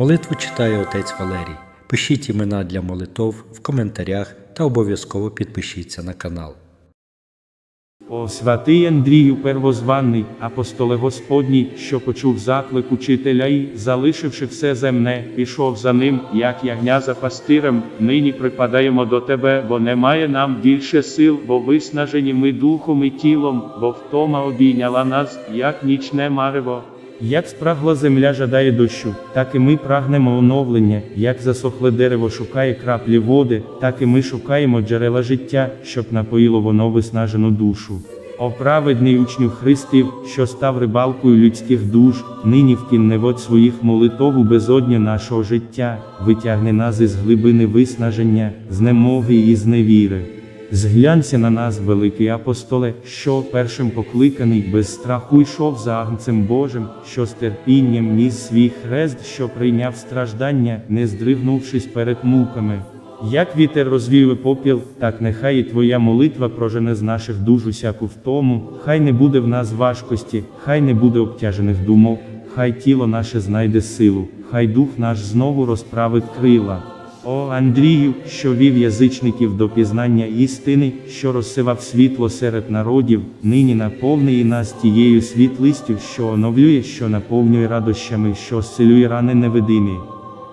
Молитву читає отець Валерій. Пишіть імена для молитов в коментарях та обов'язково підпишіться на канал. О святий Андрію первозваний, апостоле Господній, що почув заклик учителя і, залишивши все земне, пішов за ним, як ягня за пастирем, нині припадаємо до тебе, бо немає нам більше сил, бо виснажені ми духом і тілом, бо втома обійняла нас, як нічне марево. Як спрагла земля жадає дощу, так і ми прагнемо оновлення, як засохле дерево шукає краплі води, так і ми шукаємо джерела життя, щоб напоїло воно виснажену душу. О праведний учню Христів, що став рибалкою людських душ, нині вкинь невод своїх молитов у безодню нашого життя, витягне нас із глибини виснаження, знемоги і зневіри. Зглянься на нас, великий апостоле, що першим покликаний без страху йшов за Агнцем Божим, що з терпінням ніс свій хрест, що прийняв страждання, не здригнувшись перед муками. Як вітер розвіює попіл, так нехай і твоя молитва прожене з наших душ усяку втому, хай не буде в нас важкості, хай не буде обтяжених думок, хай тіло наше знайде силу, хай дух наш знову розправить крила. О Андрію, що вів язичників до пізнання істини, що розсивав світло серед народів, нині наповни нас тією світлистю, що оновлює, що наповнює радощами, що зцілює рани невидимі.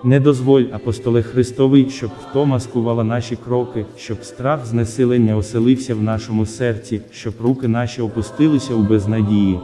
Не дозволь, апостоле Христовий, щоб втома скувала наші кроки, щоб страх знесилення оселився в нашому серці, щоб руки наші опустилися у безнадії.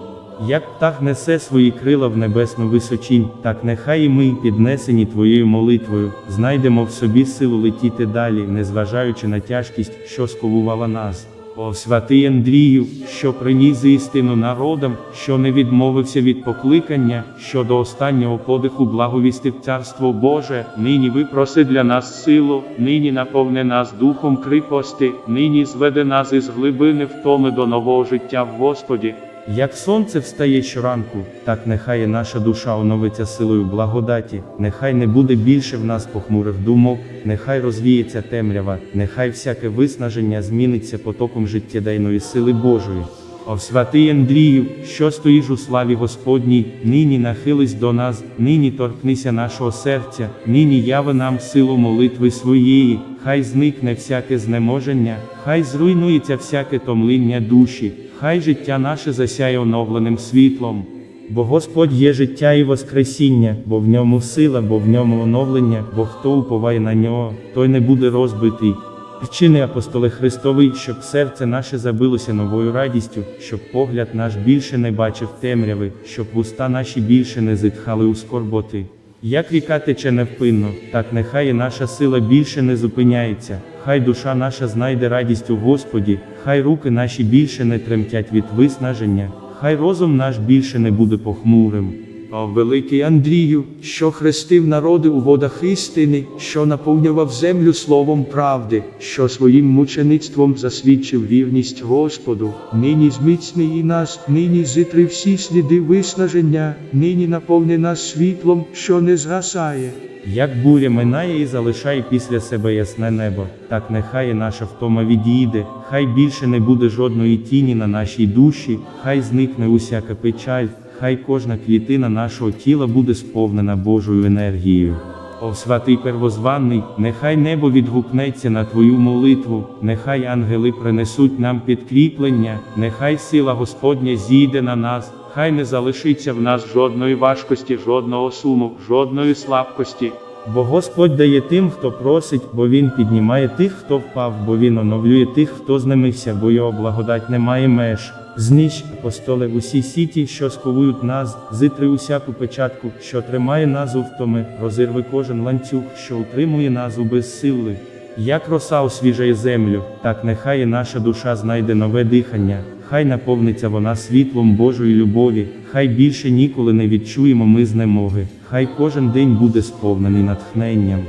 Як птах несе свої крила в небесну височінь, так нехай і ми, піднесені Твоєю молитвою, знайдемо в собі силу летіти далі, незважаючи на тяжкість, що сковувала нас. О святий Андрію, що приніс істину народам, що не відмовився від покликання, що до останнього подиху благовістив Царство Боже, нині випроси для нас силу, нині наповни нас духом кріпости, нині зведе нас із глибини втоми до нового життя в Господі. Як сонце встає щоранку, так нехай і наша душа оновиться силою благодаті, нехай не буде більше в нас похмурих думок, нехай розвіється темрява, нехай всяке виснаження зміниться потоком життєдайної сили Божої. О святий Андрію, що стоїш у славі Господній, нині нахились до нас, нині торкнися нашого серця, нині яви нам силу молитви своєї, хай зникне всяке знеможення, хай зруйнується всяке томління душі, хай життя наше засяє оновленим світлом. Бо Господь є життя і воскресіння, бо в ньому сила, бо в ньому оновлення, бо хто уповає на нього, той не буде розбитий. Вчини, апостоле Христовий, щоб серце наше забилося новою радістю, щоб погляд наш більше не бачив темряви, щоб вуста наші більше не зітхали у скорботи. Як ріка тече невпинно, так нехай і наша сила більше не зупиняється, хай душа наша знайде радість у Господі, хай руки наші більше не тремтять від виснаження, хай розум наш більше не буде похмурим. О, великий Андрію, що хрестив народи у водах істини, що наповнював землю словом правди, що своїм мучеництвом засвідчив вірність Господу, нині зміцни і нас, нині зітри всі сліди виснаження, нині наповни нас світлом, що не згасає. Як буря минає і залишає після себе ясне небо, так нехай наша втома відійде, хай більше не буде жодної тіні на нашій душі, хай зникне усяка печаль, хай кожна клітина нашого тіла буде сповнена Божою енергією. О святий первозваний, нехай небо відгукнеться на Твою молитву, нехай ангели принесуть нам підкріплення, нехай сила Господня зійде на нас, хай не залишиться в нас жодної важкості, жодного суму, жодної слабкості. Бо Господь дає тим, хто просить, бо Він піднімає тих, хто впав, бо Він оновлює тих, хто знемився, бо його благодать не має меж. Зніч, апостоле, усі сіті, що сковують нас, зитри усяку печатку, що тримає нас у втоми, розірви кожен ланцюг, що утримує нас у безсилли. Як роса освіжає землю, так нехай і наша душа знайде нове дихання, хай наповниться вона світлом Божої любові, хай більше ніколи не відчуємо ми знемоги, хай кожен день буде сповнений натхненням.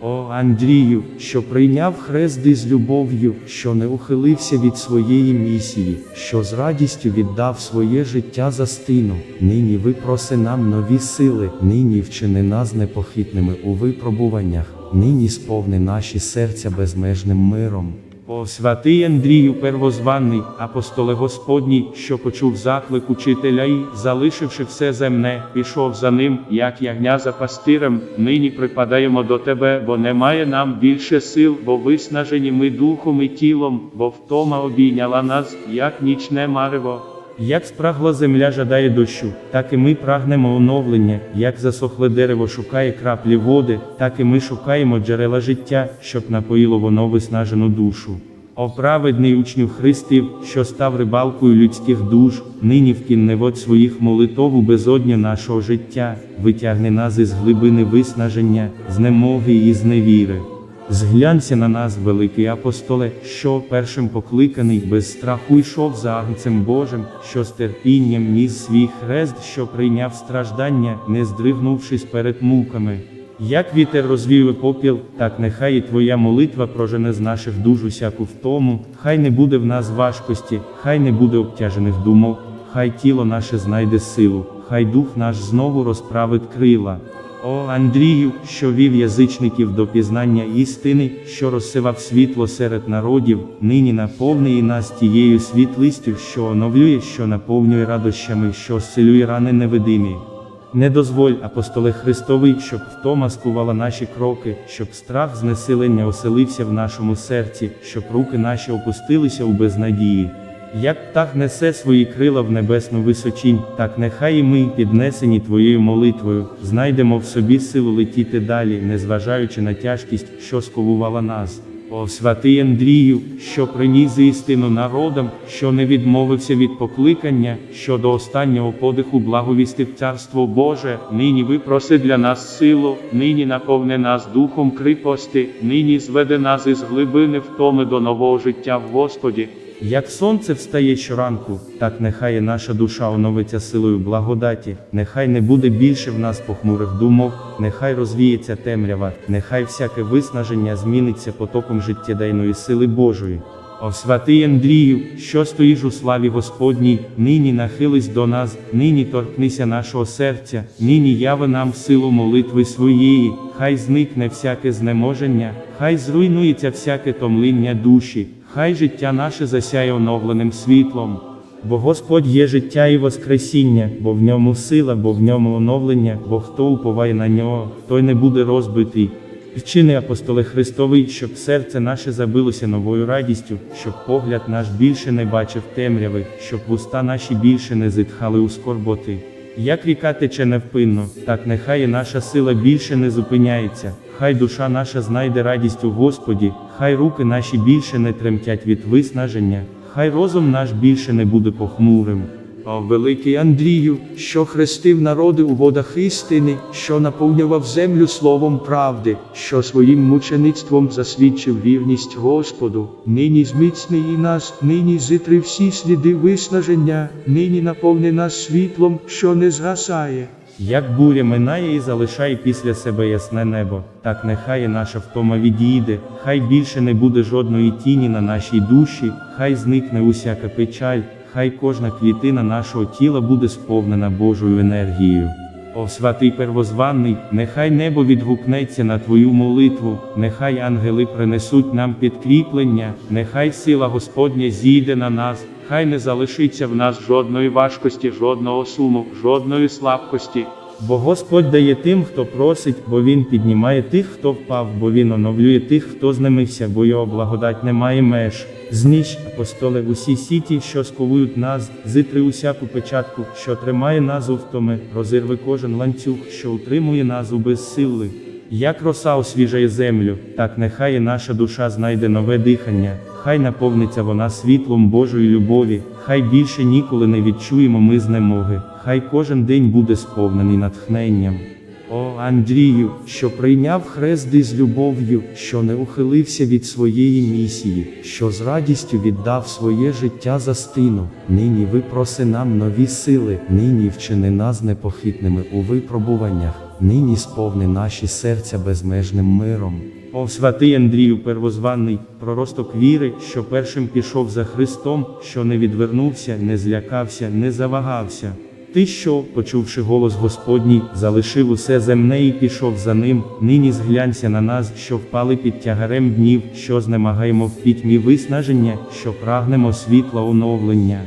О Андрію, що прийняв хрест із любов'ю, що не ухилився від своєї місії, що з радістю віддав своє життя за стину. Нині випроси нам нові сили, нині вчини нас непохитними у випробуваннях, нині сповни наші серця безмежним миром. О святий Андрію первозваний, апостоле Господній, що почув заклик учителя і, залишивши все земне, пішов за ним, як ягня за пастирем, нині припадаємо до тебе, бо немає нам більше сил, бо виснажені ми духом і тілом, бо втома обійняла нас, як нічне марево. Як спрагла земля жадає дощу, так і ми прагнемо оновлення, як засохле дерево шукає краплі води, так і ми шукаємо джерела життя, щоб напоїло воно виснажену душу. О праведний учню Христів, що став рибалкою людських душ, нині вкинь вод своїх молитов у безодню нашого життя, витягни нас із глибини виснаження, знемоги і зневіри. Зглянься на нас, великий апостоле, що першим покликаний без страху йшов за Агнцем Божим, що з терпінням ніс свій хрест, що прийняв страждання, не здригнувшись перед муками. Як вітер розвіює попіл, так нехай і твоя молитва прожене з наших душ усяку втому, хай не буде в нас важкості, хай не буде обтяжених думок, хай тіло наше знайде силу, хай дух наш знову розправить крила. О Андрію, що вів язичників до пізнання істини, що розсивав світло серед народів, нині наповни нас тією світлистю, що оновлює, що наповнює радощами, що зцілює рани невидимі. Не дозволь, апостоле Христовий, щоб втома скувала наші кроки, щоб страх знесилення оселився в нашому серці, щоб руки наші опустилися у безнадії. Як птах несе свої крила в небесну височінь, так нехай і ми, піднесені Твоєю молитвою, знайдемо в собі силу летіти далі, незважаючи на тяжкість, що сковувала нас. О святий Андрію, що приніс істину народам, що не відмовився від покликання, що до останнього подиху благовістив Царство Боже, нині випроси для нас силу, нині наповни нас духом кріпости, нині зведе нас із глибини втоми до нового життя в Господі. Як сонце встає щоранку, так нехай і наша душа оновиться силою благодаті, нехай не буде більше в нас похмурих думок, нехай розвіється темрява, нехай всяке виснаження зміниться потоком життєдайної сили Божої. О святий Андрію, що стоїш у славі Господній, нині нахились до нас, нині торкнися нашого серця, нині яви нам силу молитви своєї, хай зникне всяке знеможення, хай зруйнується всяке томління душі, хай життя наше засяє оновленим світлом. Бо Господь є життя і воскресіння, бо в ньому сила, бо в ньому оновлення, бо хто уповає на нього, той не буде розбитий. Вчини, апостоле Христовий, щоб серце наше забилося новою радістю, щоб погляд наш більше не бачив темряви, щоб вуста наші більше не зітхали у скорботи. Як ріка тече невпинно, так нехай і наша сила більше не зупиняється, хай душа наша знайде радість у Господі, хай руки наші більше не тремтять від виснаження, хай розум наш більше не буде похмурим. О великий Андрію, що хрестив народи у водах істини, що наповнював землю словом правди, що своїм мучеництвом засвідчив вірність Господу, нині зміцни і нас, нині зітри всі сліди виснаження, нині наповни нас світлом, що не згасає. Як буря минає і залишає після себе ясне небо, так нехай наша втома відійде, хай більше не буде жодної тіні на нашій душі, хай зникне усяка печаль, хай кожна клітина нашого тіла буде сповнена Божою енергією. О святий первозваний, нехай небо відгукнеться на Твою молитву, нехай ангели принесуть нам підкріплення, нехай сила Господня зійде на нас, хай не залишиться в нас жодної важкості, жодного суму, жодної слабкості. Бо Господь дає тим, хто просить, бо Він піднімає тих, хто впав, бо Він оновлює тих, хто знемився, бо його благодать не має меж. Зніч, апостоле, усі сіті, що сковують нас, зитри усяку печатку, що тримає нас у втоми, розірви кожен ланцюг, що утримує нас у безсилли. Як роса освіжає землю, так нехай і наша душа знайде нове дихання, хай наповниться вона світлом Божої любові, хай більше ніколи не відчуємо ми знемоги, хай кожен день буде сповнений натхненням. О Андрію, що прийняв хрест із любов'ю, що не ухилився від своєї місії, що з радістю віддав своє життя за стину. Нині випроси нам нові сили, нині вчини нас непохитними у випробуваннях, нині сповни наші серця безмежним миром. О святий Андрію первозваний, проросток віри, що першим пішов за Христом, що не відвернувся, не злякався, не завагався. ти що, почувши голос Господній, залишив усе земне і пішов за ним, нині зглянься на нас, що впали під тягарем днів, що знемагаємо в пітьмі виснаження, що прагнемо світла оновлення.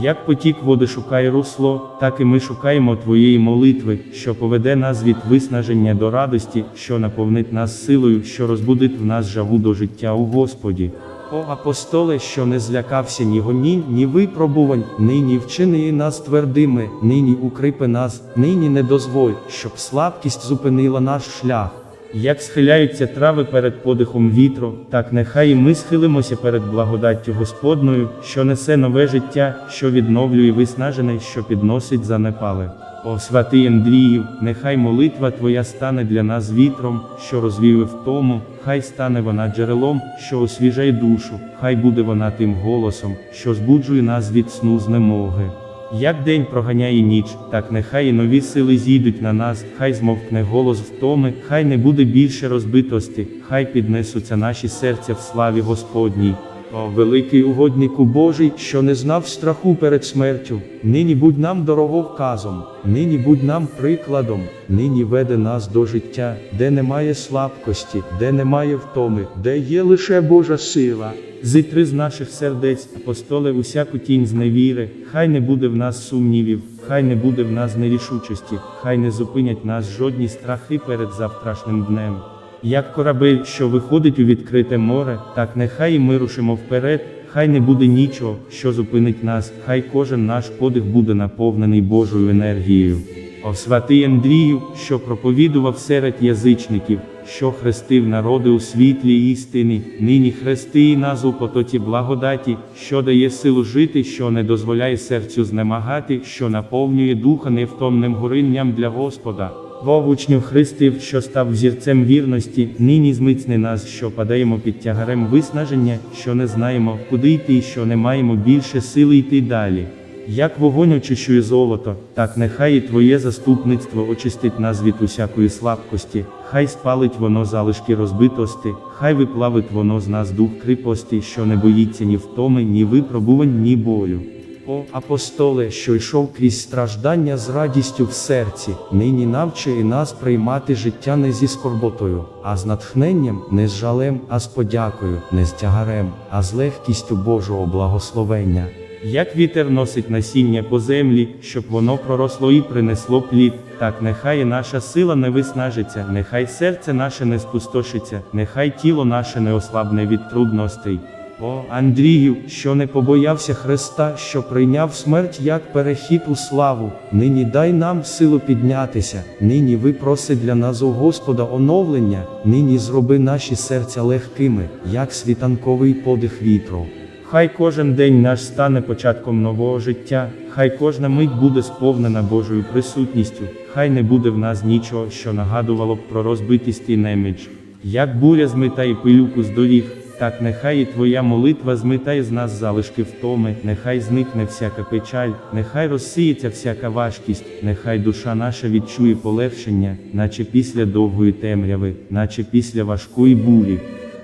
Як потік води шукає русло, так і ми шукаємо Твоєї молитви, що поведе нас від виснаження до радості, що наповнить нас силою, що розбудить в нас жаву до життя у Господі. О апостоле, що не злякався ні гонінь, ні випробувань, нині вчини нас твердими, нині укріпи нас, нині не дозволь, щоб слабкість зупинила наш шлях. Як схиляються трави перед подихом вітру, так нехай і ми схилимося перед благодаттю Господною, що несе нове життя, що відновлює виснажене, що підносить занепале. О святий Андрію, нехай молитва Твоя стане для нас вітром, що розвіює втому, хай стане вона джерелом, що освіжає душу, хай буде вона тим голосом, що збуджує нас від сну знемоги. Як день проганяє ніч, так нехай і нові сили зійдуть на нас, хай змовкне голос втоми, хай не буде більше розбитості, хай піднесуться наші серця в славі Господній. О, великий угоднику Божий, що не знав страху перед смертю, нині будь нам дороговказом, нині будь нам прикладом, нині веде нас до життя, де немає слабкості, де немає втоми, де є лише Божа сила. Зитри з наших сердець, апостоле, усяку тінь зневіри, хай не буде в нас сумнівів, хай не буде в нас нерішучості, хай не зупинять нас жодні страхи перед завтрашнім днем. Як корабель, що виходить у відкрите море, так нехай і ми рушимо вперед, хай не буде нічого, що зупинить нас, хай кожен наш подих буде наповнений Божою енергією. О святий Андрію, що проповідував серед язичників, що хрестив народи у світлі істини, нині хрести і нас у потоці благодаті, що дає силу жити, що не дозволяє серцю знемагати, що наповнює духа невтомним горинням для Господа. Вов учнів Христів, що став взірцем вірності, нині змицни нас, що падаємо під тягарем виснаження, що не знаємо, куди йти, і що не маємо більше сили йти далі. Як вогонь очищує золото, так нехай і Твоє заступництво очистить нас від усякої слабкості, хай спалить воно залишки розбитості, хай виплавить воно з нас дух кріпості, що не боїться ні втоми, ні випробувань, ні болю. О, апостоле, що йшов крізь страждання з радістю в серці, нині навчи нас приймати життя не зі скорботою, а з натхненням, не з жалем, а з подякою, не з тягарем, а з легкістю Божого благословення. Як вітер носить насіння по землі, щоб воно проросло і принесло плід, так нехай наша сила не виснажиться, нехай серце наше не спустошиться, нехай тіло наше не ослабне від трудностей. О, Андрію, що не побоявся Христа, що прийняв смерть як перехід у славу, нині дай нам силу піднятися, нині випроси для нас у Господа оновлення, нині зроби наші серця легкими, як світанковий подих вітру. Хай кожен день наш стане початком нового життя, хай кожна мить буде сповнена Божою присутністю, хай не буде в нас нічого, що нагадувало б про розбитість і неміч. Як буря змитає пилюку з доріг, так нехай і твоя молитва змитає з нас залишки втоми, нехай зникне всяка печаль, нехай розсіється всяка важкість, нехай душа наша відчує полегшення, наче після довгої темряви, наче після важкої бурі.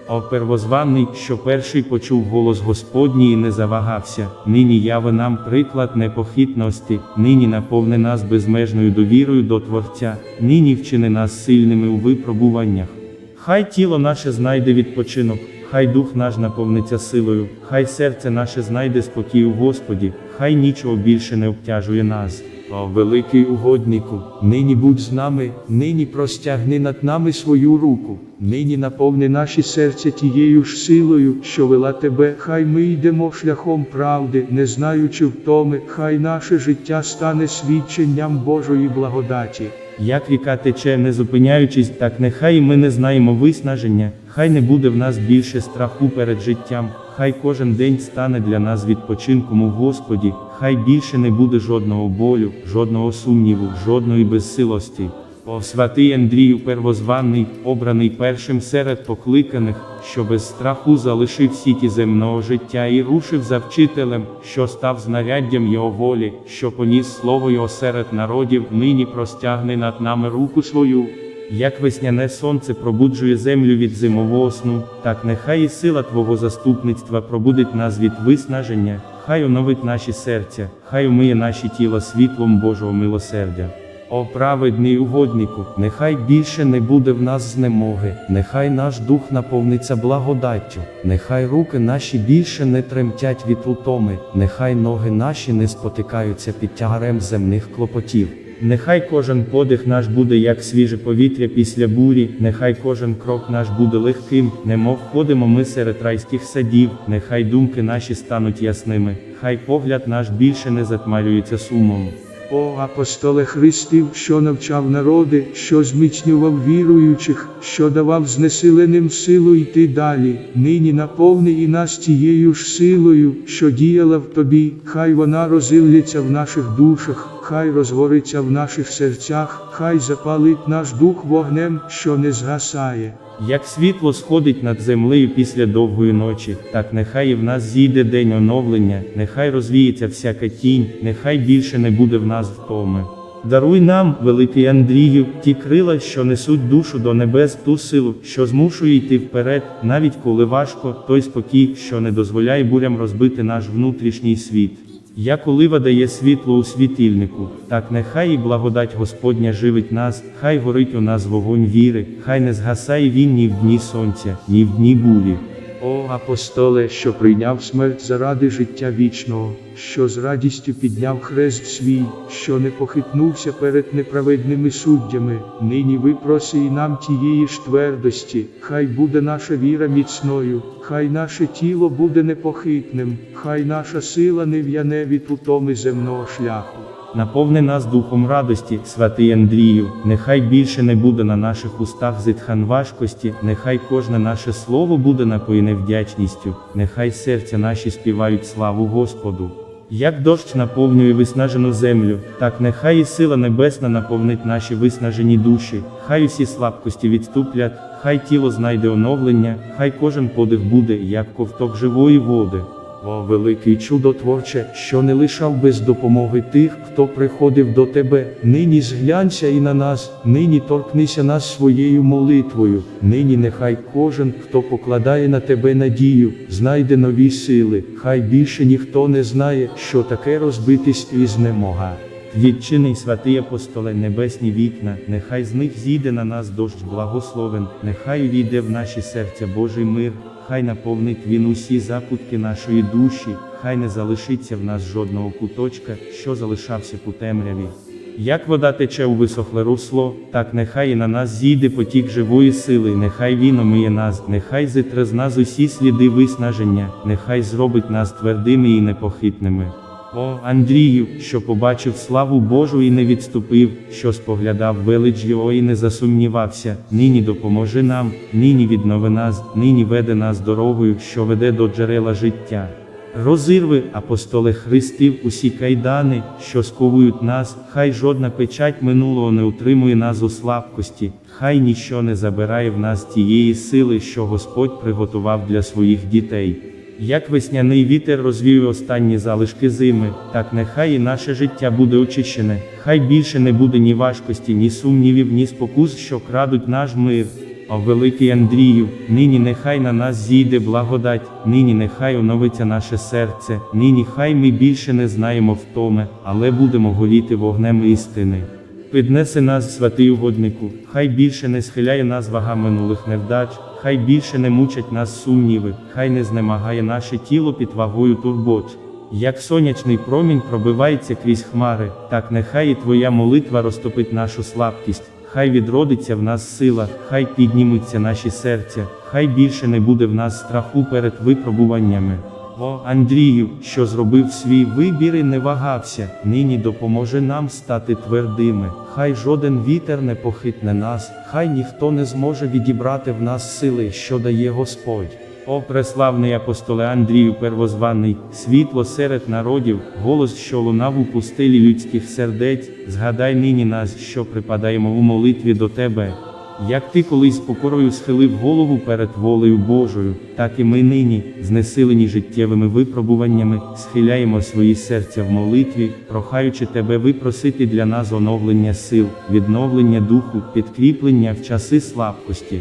О первозваний, що перший почув голос Господній і не завагався, нині яви нам приклад непохитності, нині наповни нас безмежною довірою до Творця, нині вчини нас сильними у випробуваннях. Хай тіло наше знайде відпочинок, хай дух наш наповниться силою, хай серце наше знайде спокій у Господі, хай нічого більше не обтяжує нас. О, великий угоднику, нині будь з нами, нині простягни над нами свою руку, нині наповни наші серця тією ж силою, що вела тебе, хай ми йдемо шляхом правди, не знаючи втоми, хай наше життя стане свідченням Божої благодаті. Як ріка тече, не зупиняючись, так нехай ми не знаємо виснаження, хай не буде в нас більше страху перед життям, хай кожен день стане для нас відпочинком у Господі, хай більше не буде жодного болю, жодного сумніву, жодної безсилості. О святий Андрію первозваний, обраний першим серед покликаних, що без страху залишив сіті земного життя і рушив за вчителем, що став знаряддям його волі, що поніс слово його серед народів, нині простягне над нами руку свою. Як весняне сонце пробуджує землю від зимового сну, так нехай і сила Твого заступництва пробудить нас від виснаження, хай оновить наші серця, хай умиє наші тіла світлом Божого милосердя. О праведний угоднику, нехай більше не буде в нас знемоги, нехай наш дух наповниться благодаттю, нехай руки наші більше не тремтять від утоми, нехай ноги наші не спотикаються під тягарем земних клопотів. Нехай кожен подих наш буде як свіже повітря після бурі, нехай кожен крок наш буде легким, немов ходимо ми серед райських садів, нехай думки наші стануть ясними, хай погляд наш більше не затмарюється сумом. О апостоле Христів, що навчав народи, що зміцнював віруючих, що давав знесиленим силу йти далі, нині наповни і нас тією ж силою, що діяла в тобі, хай вона розілється в наших душах, хай розгориться в наших серцях, хай запалить наш дух вогнем, що не згасає. Як світло сходить над землею після довгої ночі, так нехай і в нас зійде день оновлення, нехай розвіється всяка тінь, нехай більше не буде в нас втоми. Даруй нам, великий Андрію, ті крила, що несуть душу до небес, ту силу, що змушує йти вперед, навіть коли важко, той спокій, що не дозволяє бурям розбити наш внутрішній світ. Як олива дає світло у світильнику, так нехай і благодать Господня живить нас, хай горить у нас вогонь віри, хай не згасає він ні в дні сонця, ні в дні бурі. О апостоле, що прийняв смерть заради життя вічного, що з радістю підняв хрест свій, що не похитнувся перед неправедними суддями, нині випроси і нам тієї ж твердості, хай буде наша віра міцною, хай наше тіло буде непохитним, хай наша сила не в'яне від утоми земного шляху. Наповни нас духом радості, святий Андрію, нехай більше не буде на наших устах зітхан важкості, нехай кожне наше слово буде напоєне вдячністю, нехай серця наші співають славу Господу. Як дощ наповнює виснажену землю, так нехай і сила небесна наповнить наші виснажені душі, хай усі слабкості відступлять, хай тіло знайде оновлення, хай кожен подих буде, як ковток живої води. О, великий чудотворче, що не лишав без допомоги тих, хто приходив до тебе, нині зглянься і на нас, нині торкнися нас своєю молитвою, нині нехай кожен, хто покладає на тебе надію, знайде нові сили, хай більше ніхто не знає, що таке розбитість і знемога. Відчини, святий апостоле, небесні вікна, нехай з них зійде на нас дощ благословен, нехай увійде в наші серця Божий мир, хай наповнить він усі закутки нашої душі, хай не залишиться в нас жодного куточка, що залишався у темряві. Як вода тече у висохле русло, так нехай і на нас зійде потік живої сили, нехай він омиє нас, нехай зитре з нас усі сліди виснаження, нехай зробить нас твердими і непохитними. О, Андрію, що побачив славу Божу і не відступив, що споглядав велич його і не засумнівався, нині допоможи нам, нині віднови нас, нині веде нас дорогою, що веде до джерела життя. Розірви, апостоле Христів, усі кайдани, що сковують нас, хай жодна печать минулого не утримує нас у слабкості, хай ніщо не забирає в нас тієї сили, що Господь приготував для своїх дітей. Як весняний вітер розвіює останні залишки зими, так нехай і наше життя буде очищене, хай більше не буде ні важкості, ні сумнівів, ні спокус, що крадуть наш мир. О великий Андрію, нині нехай на нас зійде благодать, нині нехай оновиться наше серце, нині хай ми більше не знаємо втоми, але будемо горіти вогнем істини. Піднеси нас, святий угоднику, хай більше не схиляє нас вага минулих невдач, хай більше не мучать нас сумніви, хай не знемагає наше тіло під вагою турбот. Як сонячний промінь пробивається крізь хмари, так нехай і твоя молитва розтопить нашу слабкість, хай відродиться в нас сила, хай піднімуться наші серця, хай більше не буде в нас страху перед випробуваннями. О, Андрію, що зробив свій вибір і не вагався, нині допоможе нам стати твердими. Хай жоден вітер не похитне нас, хай ніхто не зможе відібрати в нас сили, що дає Господь. О, преславний апостоле Андрію Первозваний, світло серед народів, голос, що лунав у пустелі людських сердець, згадай нині нас, що припадаємо у молитві до тебе. Як ти колись покорою схилив голову перед волею Божою, так і ми нині, знесилені життєвими випробуваннями, схиляємо свої серця в молитві, прохаючи тебе випросити для нас оновлення сил, відновлення духу, підкріплення в часи слабкості.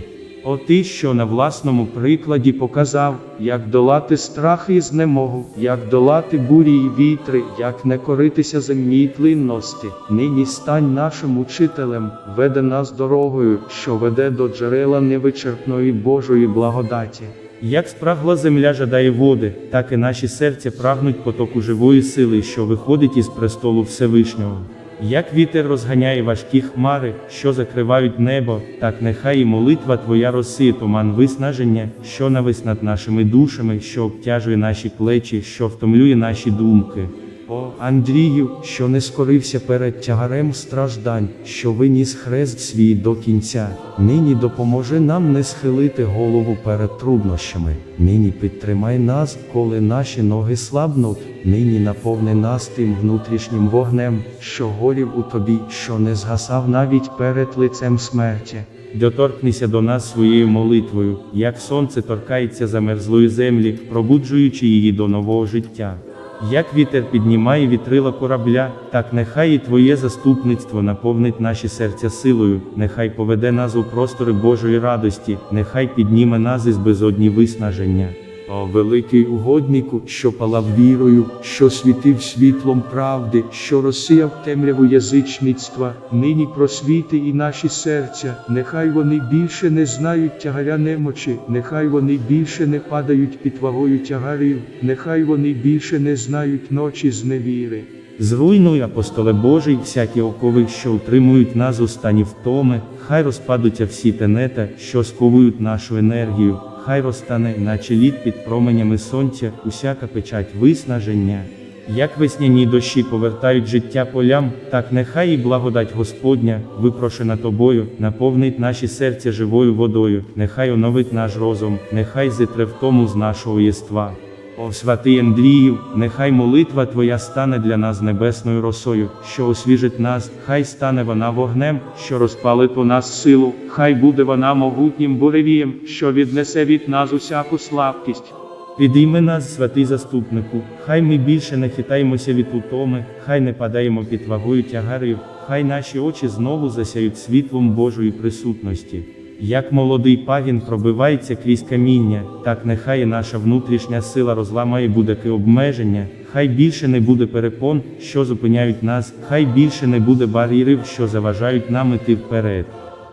О ти, що на власному прикладі показав, як долати страх і знемогу, як долати бурі й вітри, як не коритися земній тлинності. Нині стань нашим учителем, веде нас дорогою, що веде до джерела невичерпної Божої благодаті. Як спрагла земля жадає води, так і наші серця прагнуть потоку живої сили, що виходить із престолу Всевишнього. Як вітер розганяє важкі хмари, що закривають небо, так нехай і молитва Твоя розсіє туман виснаження, що навис над нашими душами, що обтяжує наші плечі, що втомлює наші думки. О, Андрію, що не скорився перед тягарем страждань, що виніс хрест свій до кінця. Нині допоможи нам не схилити голову перед труднощами. Нині підтримай нас, коли наші ноги слабнуть. Нині наповни нас тим внутрішнім вогнем, що горів у тобі, що не згасав навіть перед лицем смерті. Доторкнися до нас своєю молитвою, як сонце торкається замерзлої землі, пробуджуючи її до нового життя. Як вітер піднімає вітрила корабля, так нехай і Твоє заступництво наповнить наші серця силою, нехай поведе нас у простори Божої радості, нехай підніме нас із безодні виснаження. О, великий угоднику, що палав вірою, що світив світлом правди, що розсіяв темряву язичництва, нині просвіти і наші серця, нехай вони більше не знають тягаря немочі, нехай вони більше не падають під вагою тягарів, нехай вони більше не знають ночі зневіри. Зруйнуй, апостоле Божий, всякі окови, що утримують нас у стані втоми, хай розпадуться всі тенета, що сковують нашу енергію, хай розтане, наче лід під променями сонця, усяка печать виснаження. Як весняні дощі повертають життя полям, так нехай і благодать Господня, випрошена тобою, наповнить наші серця живою водою, нехай оновить наш розум, нехай зітре втому з нашого єства. О святий Андрію, нехай молитва Твоя стане для нас небесною росою, що освіжить нас, хай стане вона вогнем, що розпалить у нас силу, хай буде вона могутнім буревієм, що віднесе від нас усяку слабкість. Підійми нас, святий заступнику, хай ми більше не хитаємося від утоми, хай не падаємо під вагою тягарів, хай наші очі знову засяють світлом Божої присутності. Як молодий пагін пробивається крізь каміння, так нехай і наша внутрішня сила розламає будь-яке обмеження, хай більше не буде перепон, що зупиняють нас, хай більше не буде бар'єрів, що заважають нам іти вперед.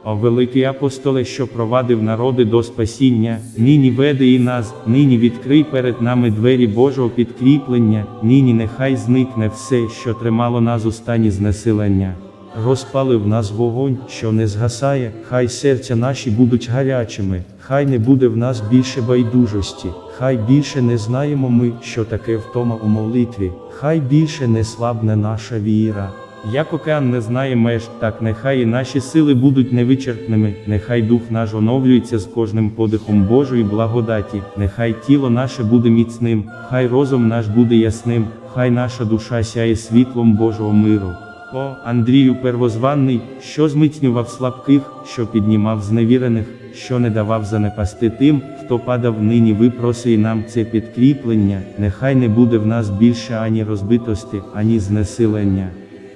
О великий апостоле, що провадив народи до спасіння, нині веди і нас, нині відкрий перед нами двері Божого підкріплення, нині нехай зникне все, що тримало нас у стані знесилення. Розпали в нас вогонь, що не згасає, хай серця наші будуть гарячими, хай не буде в нас більше байдужості, хай більше не знаємо ми, що таке втома у молитві, хай більше не слабне наша віра. Як океан не знає меж, так нехай і наші сили будуть невичерпними, нехай дух наш оновлюється з кожним подихом Божої благодаті, нехай тіло наше буде міцним, хай розум наш буде ясним, хай наша душа сяє світлом Божого миру. О, Андрію первозванний, що зміцнював слабких, що піднімав зневірених, що не давав занепасти тим, хто падав нині випроси нам це підкріплення, нехай не буде в нас більше ані розбитості, ані знесилення.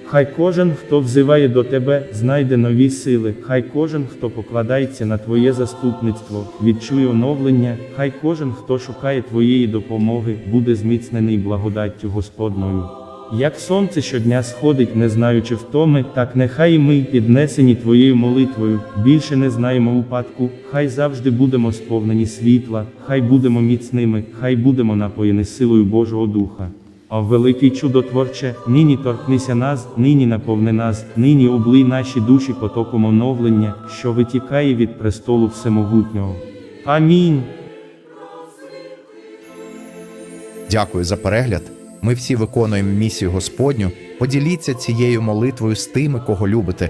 Хай кожен, хто взиває до тебе, знайде нові сили, хай кожен, хто покладається на Твоє заступництво, відчує оновлення, хай кожен, хто шукає Твоєї допомоги, буде зміцнений благодаттю Господною. Як сонце щодня сходить, не знаючи втоми, так нехай і ми, піднесені Твоєю молитвою, більше не знаємо упадку, хай завжди будемо сповнені світла, хай будемо міцними, хай будемо напоєні силою Божого Духа. О великий чудотворче, нині торкнися нас, нині наповни нас, нині облий наші душі потоком оновлення, що витікає від престолу Всемогутнього. Амінь. Дякую за перегляд. Ми всі виконуємо місію Господню. Поділіться цією молитвою з тими, кого любите,